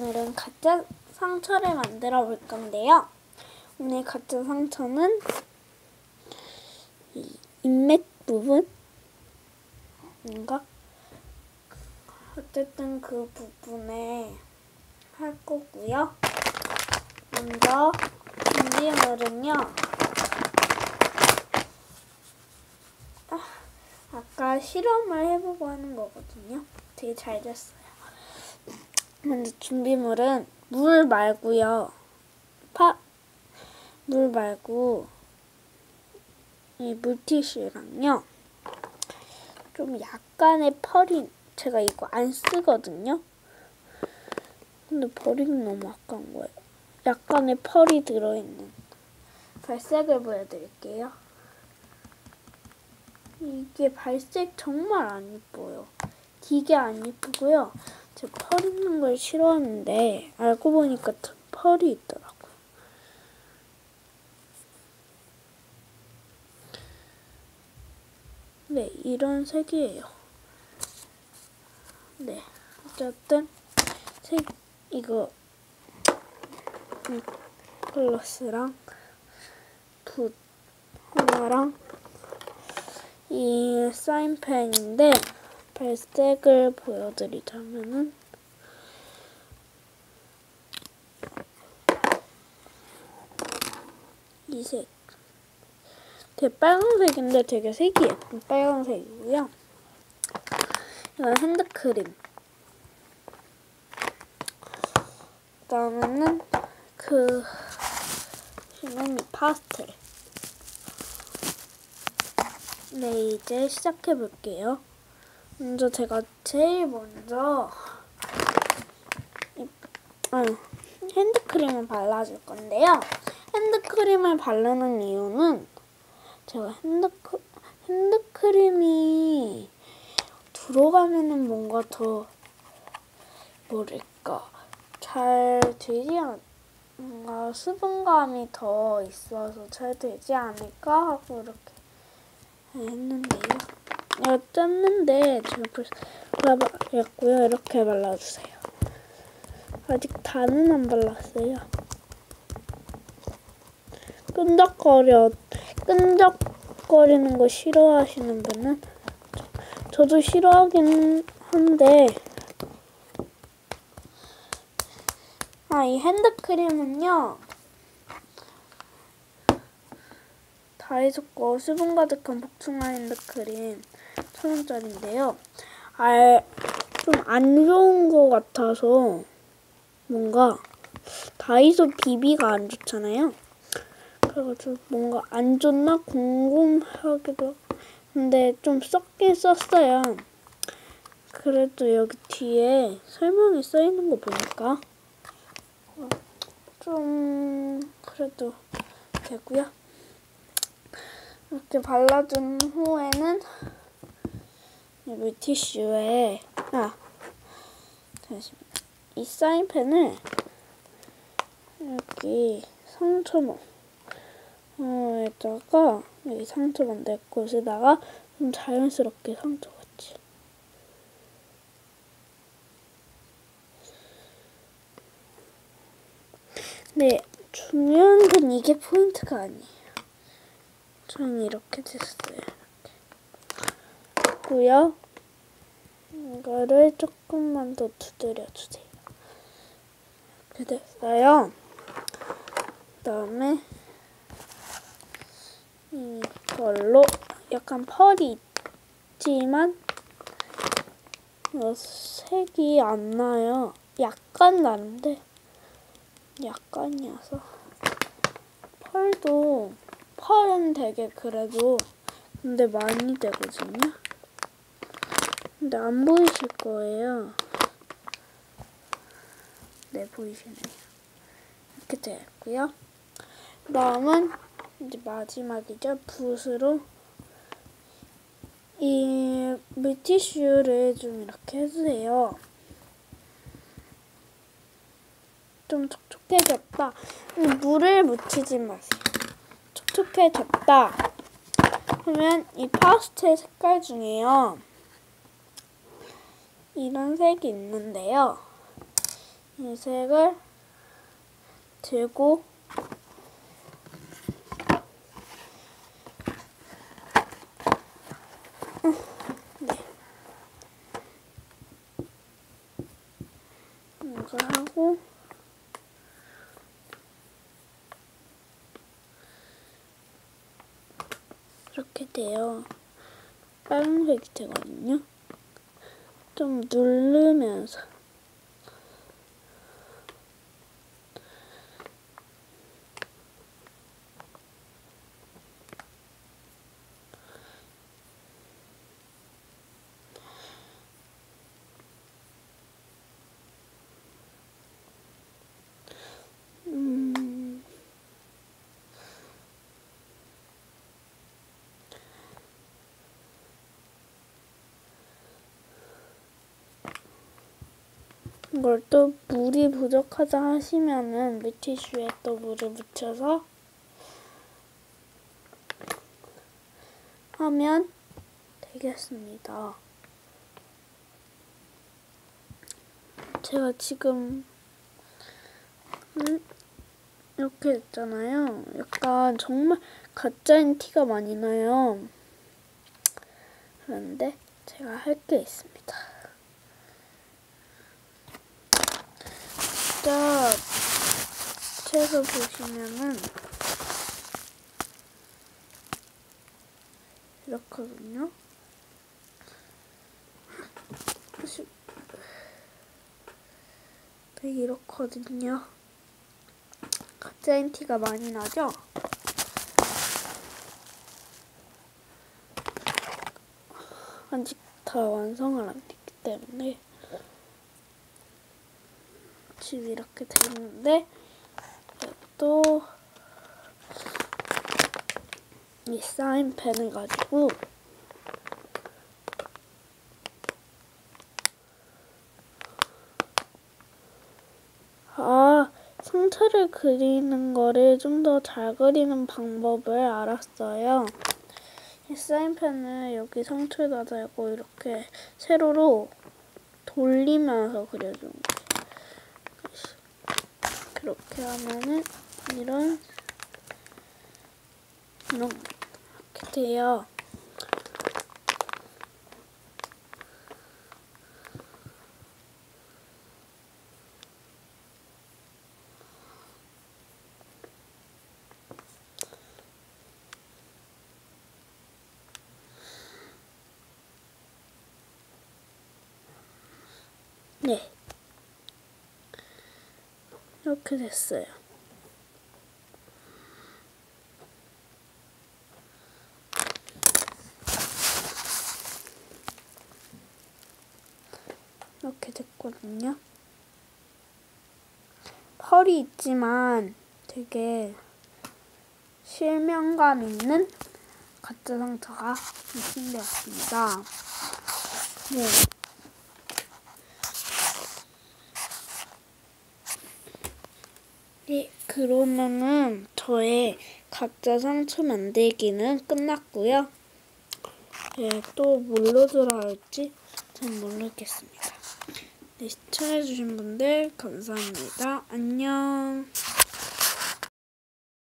오늘은 가짜 상처를 만들어 볼 건데요. 오늘 가짜 상처는 이 인맥 부분 뭔가 어쨌든 그 부분에 할 거고요. 먼저 준비물은요. 아, 아까 실험을 해보고 하는 거거든요. 되게 잘 됐어요. 먼저 준비물은 물 말고요. 파, 물 말고 이 물티슈랑요. 좀 약간의 펄이 제가 이거 안 쓰거든요. 근데 버리기 너무 아까운 거예요. 약간의 펄이 들어있는 발색을 보여드릴게요. 이게 발색 정말 안 이뻐요. 되게 안 이쁘고요. 제가 펄 있는 걸 싫어하는데 알고 보니까 펄이 있더라고요. 네, 이런 색이에요. 네, 어쨌든 색 이거 플러스랑 붓 하나랑 이 사인펜인데 발색을 보여드리자면은 이 색. 되게 빨간색인데 되게 색이 예쁜 빨간색이고요. 이건 핸드크림. 그 다음에는 그 시노미 파스텔. 네, 이제 시작해 볼게요. 먼저 제가 제일 먼저 핸드크림을 발라줄 건데요. 핸드크림을 바르는 이유는 제가 핸드크, 핸드크림이 들어가면은 뭔가 더 뭐랄까 잘 되지 않 뭔가 수분감이 더 있어서 잘 되지 않을까 하고 이렇게 했는데요. 어쨌는데 제가 벌써 발라봤고요. 이렇게 발라주세요. 아직 다는 안 발랐어요. 끈적거려 끈적거리는 거 싫어하시는 분은 저 도 싫어하긴 한데 아 이 핸드크림은요 다이소 거 수분 가득한 복숭아 핸드크림 천 원짜리인데요. 아좀 안 좋은 거 같아서 뭔가 다이소 비비가 안 좋잖아요. 그래가지고 뭔가 안 좋나 궁금하기도 근데 좀 썩긴 썼어요. 그래도 여기 뒤에 설명이 써 있는 거 보니까 좀 그래도 되고요. 이렇게 발라준 후에는 이 물티슈에 아 잠시만 이 사인펜을 여기 상처모 에다가 여기 상처 만들 곳에다가 좀 자연스럽게 상처 같이 네 중요한 건 이게 포인트가 아니에요. 저는 이렇게 됐어요. 이렇게. 고요 이거를 조금만 더 두드려 주세요. 이렇게 됐어요. 그 다음에 이걸로 약간 펄이 있지만 어, 색이 안 나요. 약간 나는데 약간이어서 펄도 펄은 되게 그래도 근데 많이 되거든요. 근데 안 보이실 거예요. 네, 보이시네요. 이렇게 되었고요. 그 다음은 이제 마지막이죠. 붓으로 이 물티슈를 좀 이렇게 해주세요. 좀 촉촉해졌다. 물을 묻히지 마세요. 촉촉해졌다. 그러면 이 파스텔 색깔 중에요. 이런 색이 있는데요. 이 색을 들고 음, 네. 이거 하고 이렇게 돼요. 빨간색이 되거든요. 좀 누르면서 이걸 또 물이 부족하다 하시면은 물티슈에 또 물을 묻혀서 하면 되겠습니다. 제가 지금 음, 이렇게 됐잖아요. 약간 정말 가짜인 티가 많이 나요. 그런데 제가 할 게 있습니다. 진짜 책을 보시면은 이렇거든요. 네, 이렇거든요. 가짜인 티가 많이 나죠? 아직 다 완성을 안 했기 때문에 지금 이렇게 되는데 또 이 사인펜을 가지고 아 상처를 그리는 거를 좀 더 잘 그리는 방법을 알았어요. 이 사인펜을 여기 상처에다 대고 이렇게 세로로 돌리면서 그려주는 거예요. 그렇게 하면은 이런 이렇게 돼요. 네. 이렇게 됐어요. 이렇게 됐거든요. 펄이 있지만 되게 실명감 있는 가짜 상처가 완성되었습니다. 네. 네, 그러면은 저의 각자 상처 만들기는 끝났고요. 네, 또 뭘로 들어갈지 잘 모르겠습니다. 네, 시청해주신 분들 감사합니다. 안녕.